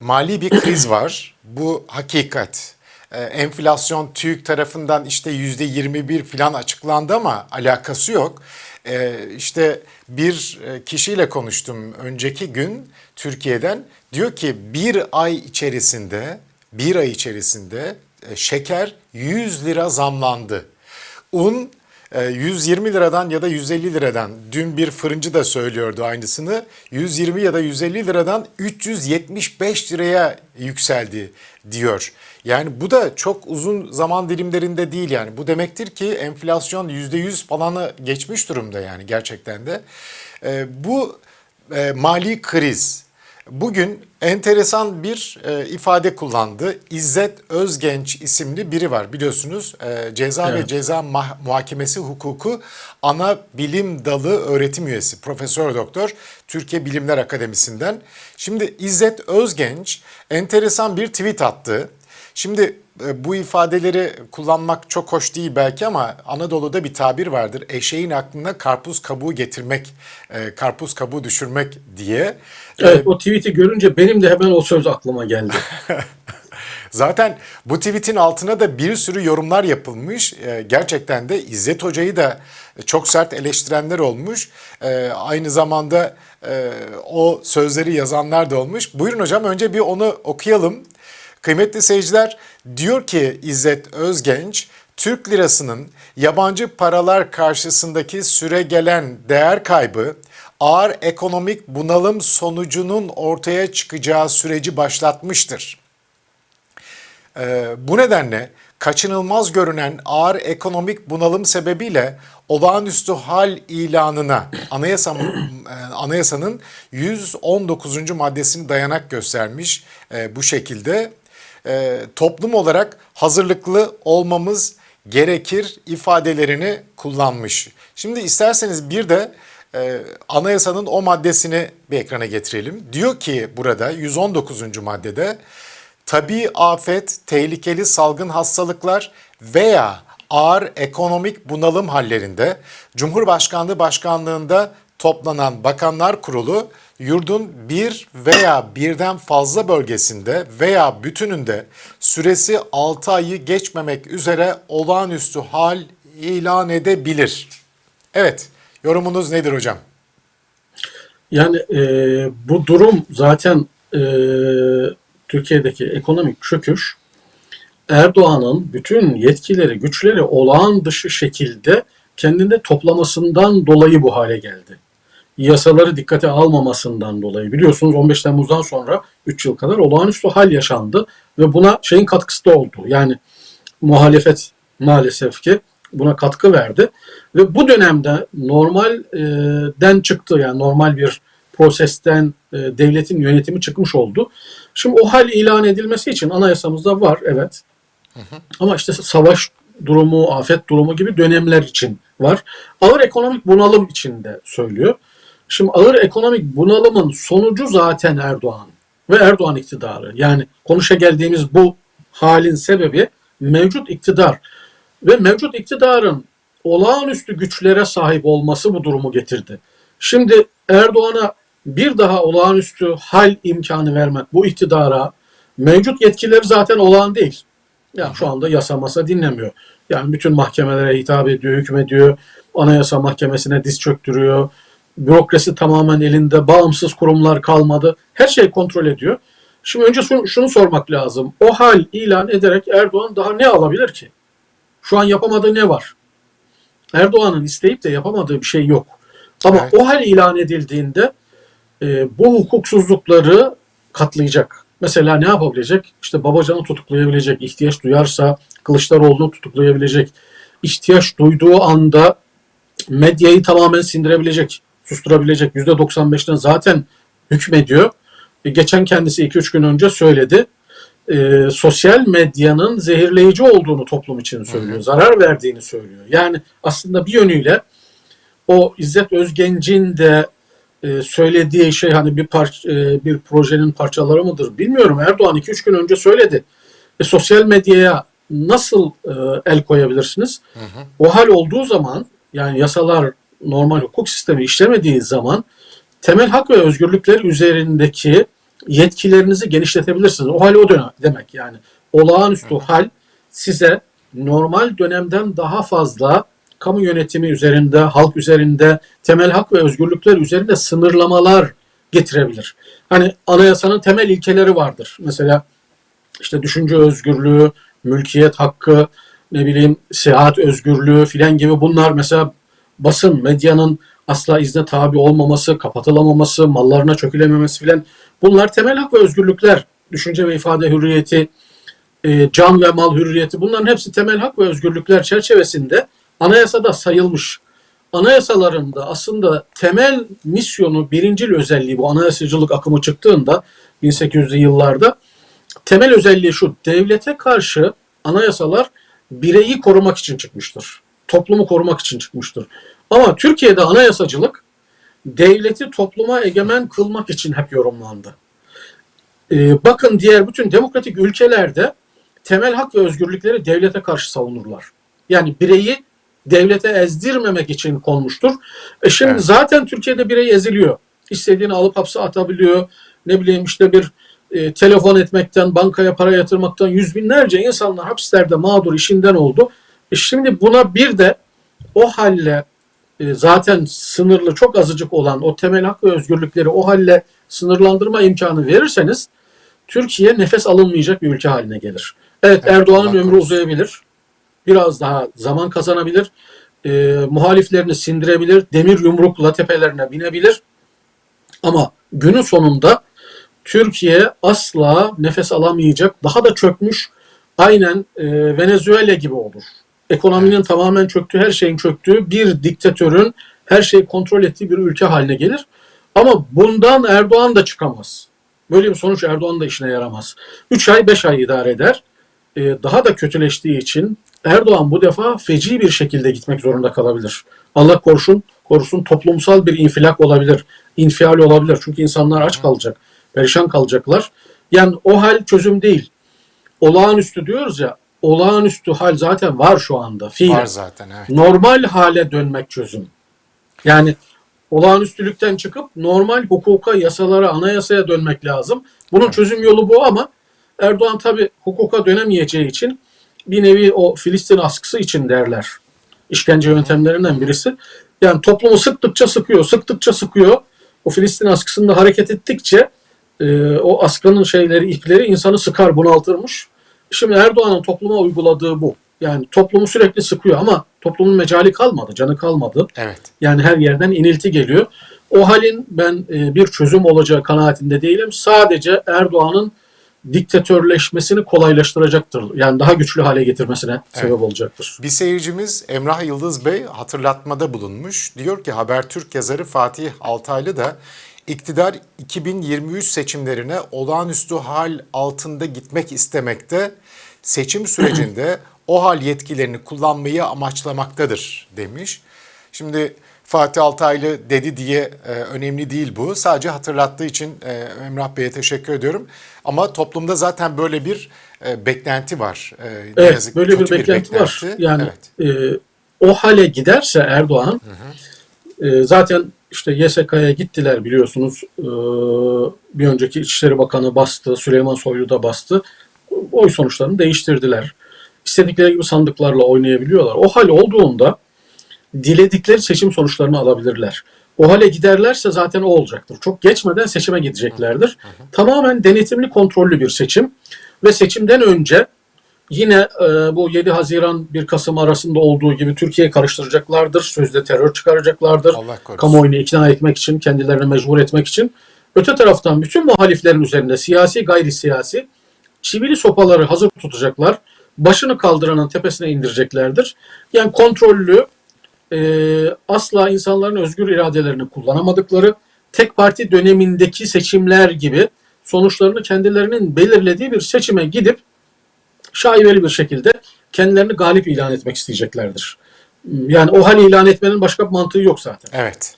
Mali bir kriz var. Bu hakikat. Ee, enflasyon TÜİK tarafından işte yüzde 21 falan açıklandı ama alakası yok. Ee, işte bir e, kişiyle konuştum önceki gün Türkiye'den. Diyor ki bir ay içerisinde bir ay içerisinde e, şeker 100 lira zamlandı. Un 120 liradan ya da 150 liradan dün bir fırıncı da söylüyordu aynısını 120 ya da 150 liradan 375 liraya yükseldi diyor. Yani bu da çok uzun zaman dilimlerinde değil yani. Bu demektir ki enflasyon %100 falanı geçmiş durumda yani gerçekten de. E, bu e, mali kriz Bugün enteresan bir e, ifade kullandı. İzzet Özgenç isimli biri var biliyorsunuz. E, ceza ve Evet. ceza mah- muhakemesi hukuku ana bilim dalı öğretim üyesi. Profesör doktor Türkiye Bilimler Akademisi'nden. Şimdi İzzet Özgenç enteresan bir tweet attı. Şimdi bu ifadeleri kullanmak çok hoş değil belki ama Anadolu'da bir tabir vardır. Eşeğin aklına karpuz kabuğu getirmek, e, karpuz kabuğu düşürmek diye. E, Evet o tweet'i görünce benim de hemen o söz aklıma geldi. Zaten bu tweetin altına da bir sürü yorumlar yapılmış. Gerçekten de İzzet Hoca'yı da çok sert eleştirenler olmuş. Aynı zamanda e, o sözleri yazanlar da olmuş. Buyurun hocam önce bir onu okuyalım. Kıymetli seyirciler diyor ki İzzet Özgenç, Türk lirasının yabancı paralar karşısındaki süre gelen değer kaybı ağır ekonomik bunalım sonucunun ortaya çıkacağı süreci başlatmıştır. Ee, bu nedenle kaçınılmaz görünen ağır ekonomik bunalım sebebiyle olağanüstü hal ilanına anayasa, e, anayasanın 119. maddesini dayanak göstermiş e, bu şekilde. E, toplum olarak hazırlıklı olmamız gerekir ifadelerini kullanmış. Şimdi isterseniz bir de e, anayasanın o maddesini bir ekrana getirelim. Diyor ki burada 119. maddede tabii afet, tehlikeli salgın hastalıklar veya ağır ekonomik bunalım hallerinde Cumhurbaşkanlığı Başkanlığında toplanan Bakanlar Kurulu yurdun bir veya birden fazla bölgesinde veya bütününde süresi 6 ayı geçmemek üzere olağanüstü hal ilan edebilir. Evet, yorumunuz nedir hocam? Yani e, bu durum zaten e, Türkiye'deki ekonomik çöküş Erdoğan'ın bütün yetkileri, güçleri olağan dışı şekilde kendinde toplamasından dolayı bu hale geldi. Yasaları dikkate almamasından dolayı. Biliyorsunuz 15 Temmuz'dan sonra 3 yıl kadar olağanüstü hal yaşandı ve buna şeyin katkısı da oldu. Yani muhalefet maalesef ki buna katkı verdi ve bu dönemde normalden çıktı yani normal bir prosesten e, devletin yönetimi çıkmış oldu. Şimdi o hal ilan edilmesi için anayasamızda var evet. Ama işte savaş durumu, afet durumu gibi dönemler için var. Ağır ekonomik bunalım içinde söylüyor. Şimdi ağır ekonomik bunalımın sonucu zaten Erdoğan ve Erdoğan iktidarı. Yani konuşa geldiğimiz bu halin sebebi mevcut iktidar ve mevcut iktidarın olağanüstü güçlere sahip olması bu durumu getirdi. Şimdi Erdoğan'a bir daha olağanüstü hal imkanı vermek bu iktidara mevcut yetkileri zaten olağan değil. Ya şu anda yasa masa dinlemiyor. Yani bütün mahkemelere hitap ediyor, hükmediyor. Anayasa mahkemesine diz çöktürüyor. Bürokrasi tamamen elinde. Bağımsız kurumlar kalmadı. Her şey kontrol ediyor. Şimdi önce şunu, sormak lazım. O hal ilan ederek Erdoğan daha ne alabilir ki? Şu an yapamadığı ne var? Erdoğan'ın isteyip de yapamadığı bir şey yok. Ama Evet. o hal ilan edildiğinde e, bu hukuksuzlukları katlayacak. Mesela ne yapabilecek? İşte Babacan'ı tutuklayabilecek. ihtiyaç duyarsa Kılıçdaroğlu'nu tutuklayabilecek. ihtiyaç duyduğu anda medyayı tamamen sindirebilecek, susturabilecek. %95'ten zaten hükmediyor. E, geçen kendisi 2-3 gün önce söyledi. E, sosyal medyanın zehirleyici olduğunu toplum için söylüyor. Zarar verdiğini söylüyor. Yani aslında bir yönüyle o İzzet Özgenç'in de e, söylediği şey hani bir par e, bir projenin parçaları mıdır bilmiyorum. Erdoğan 2-3 gün önce söyledi. E, sosyal medyaya nasıl e, el koyabilirsiniz? O hal olduğu zaman yani yasalar normal hukuk sistemi işlemediği zaman temel hak ve özgürlükler üzerindeki yetkilerinizi genişletebilirsiniz. O hal o dönem demek yani. Olağanüstü hal size normal dönemden daha fazla kamu yönetimi üzerinde, halk üzerinde, temel hak ve özgürlükler üzerinde sınırlamalar getirebilir. Hani anayasanın temel ilkeleri vardır. Mesela işte düşünce özgürlüğü, mülkiyet hakkı, ne bileyim seyahat özgürlüğü filan gibi bunlar mesela basın, medyanın asla izne tabi olmaması, kapatılamaması, mallarına çökülememesi filan bunlar temel hak ve özgürlükler. Düşünce ve ifade hürriyeti, e, can ve mal hürriyeti bunların hepsi temel hak ve özgürlükler çerçevesinde anayasada sayılmış. Anayasalarında aslında temel misyonu, birincil özelliği bu anayasacılık akımı çıktığında 1800'lü yıllarda temel özelliği şu. Devlete karşı anayasalar bireyi korumak için çıkmıştır. Toplumu korumak için çıkmıştır. Ama Türkiye'de anayasacılık devleti topluma egemen kılmak için hep yorumlandı. Ee, bakın diğer bütün demokratik ülkelerde temel hak ve özgürlükleri devlete karşı savunurlar. Yani bireyi devlete ezdirmemek için konmuştur. E şimdi Evet. zaten Türkiye'de birey eziliyor. İstediğini alıp hapse atabiliyor. Ne bileyim işte bir e, telefon etmekten, bankaya para yatırmaktan yüz binlerce insanlar hapislerde mağdur işinden oldu. E şimdi buna bir de o halle e, zaten sınırlı çok azıcık olan o temel hak ve özgürlükleri o halle sınırlandırma imkanı verirseniz Türkiye nefes alınmayacak bir ülke haline gelir. Evet, Evet, Erdoğan'ın ömrü korusun. uzayabilir. Biraz daha zaman kazanabilir. E, muhaliflerini sindirebilir. Demir yumrukla tepelerine binebilir. Ama günün sonunda Türkiye asla nefes alamayacak, daha da çökmüş, aynen e, Venezuela gibi olur. Ekonominin tamamen çöktüğü, her şeyin çöktüğü bir diktatörün her şeyi kontrol ettiği bir ülke haline gelir. Ama bundan Erdoğan da çıkamaz. Böyle bir sonuç Erdoğan da işine yaramaz. 3 ay 5 ay idare eder. E, daha da kötüleştiği için Erdoğan bu defa feci bir şekilde gitmek zorunda kalabilir. Allah korusun, korusun toplumsal bir infilak olabilir, infial olabilir. Çünkü insanlar aç kalacak, perişan kalacaklar. Yani o hal çözüm değil. Olağanüstü diyoruz ya, olağanüstü hal zaten var şu anda. Fiilen. Var zaten evet. Normal hale dönmek çözüm. Yani olağanüstülükten çıkıp normal hukuka, yasalara, anayasaya dönmek lazım. Bunun çözüm yolu bu ama Erdoğan tabi hukuka dönemeyeceği için bir nevi o Filistin askısı için derler. İşkence yöntemlerinden birisi. Yani toplumu sıktıkça sıkıyor, sıktıkça sıkıyor. O Filistin askısında hareket ettikçe e, o askının şeyleri, ipleri insanı sıkar, bunaltırmış. Şimdi Erdoğan'ın topluma uyguladığı bu. Yani toplumu sürekli sıkıyor ama toplumun mecali kalmadı, canı kalmadı. Evet. Yani her yerden inilti geliyor. O halin ben e, bir çözüm olacağı kanaatinde değilim. Sadece Erdoğan'ın diktatörleşmesini kolaylaştıracaktır. Yani daha güçlü hale getirmesine sebep olacaktır. Bir seyircimiz Emrah Yıldız Bey hatırlatmada bulunmuş. Diyor ki Habertürk yazarı Fatih Altaylı da iktidar 2023 seçimlerine olağanüstü hal altında gitmek istemekte, seçim sürecinde o hal yetkilerini kullanmayı amaçlamaktadır demiş. Şimdi Fatih Altaylı dedi diye e, önemli değil bu. Sadece hatırlattığı için e, Emrah Bey'e teşekkür ediyorum. Ama toplumda zaten böyle bir e, beklenti var. E, Evet, yazık böyle bir beklenti, var. beklenti. Yani Evet. e, o hale giderse Erdoğan e, zaten işte YSK'ya gittiler biliyorsunuz. E, bir önceki İçişleri Bakanı bastı, Süleyman Soylu da bastı. Oy sonuçlarını değiştirdiler. İstedikleri gibi sandıklarla oynayabiliyorlar. O hal olduğunda diledikleri seçim sonuçlarını alabilirler. O hale giderlerse zaten o olacaktır. Çok geçmeden seçime gideceklerdir. Tamamen denetimli kontrollü bir seçim ve seçimden önce yine e, bu 7 Haziran 1 Kasım arasında olduğu gibi Türkiye'yi karıştıracaklardır. Sözde terör çıkaracaklardır. Kamuoyunu ikna etmek için, kendilerini mecbur etmek için. Öte taraftan bütün muhaliflerin üzerinde siyasi gayri siyasi çivili sopaları hazır tutacaklar. Başını kaldıranın tepesine indireceklerdir. Yani kontrollü, e, asla insanların özgür iradelerini kullanamadıkları, tek parti dönemindeki seçimler gibi sonuçlarını kendilerinin belirlediği bir seçime gidip şaibeli bir şekilde kendilerini galip ilan etmek isteyeceklerdir. Yani o hal ilan etmenin başka bir mantığı yok zaten. Evet.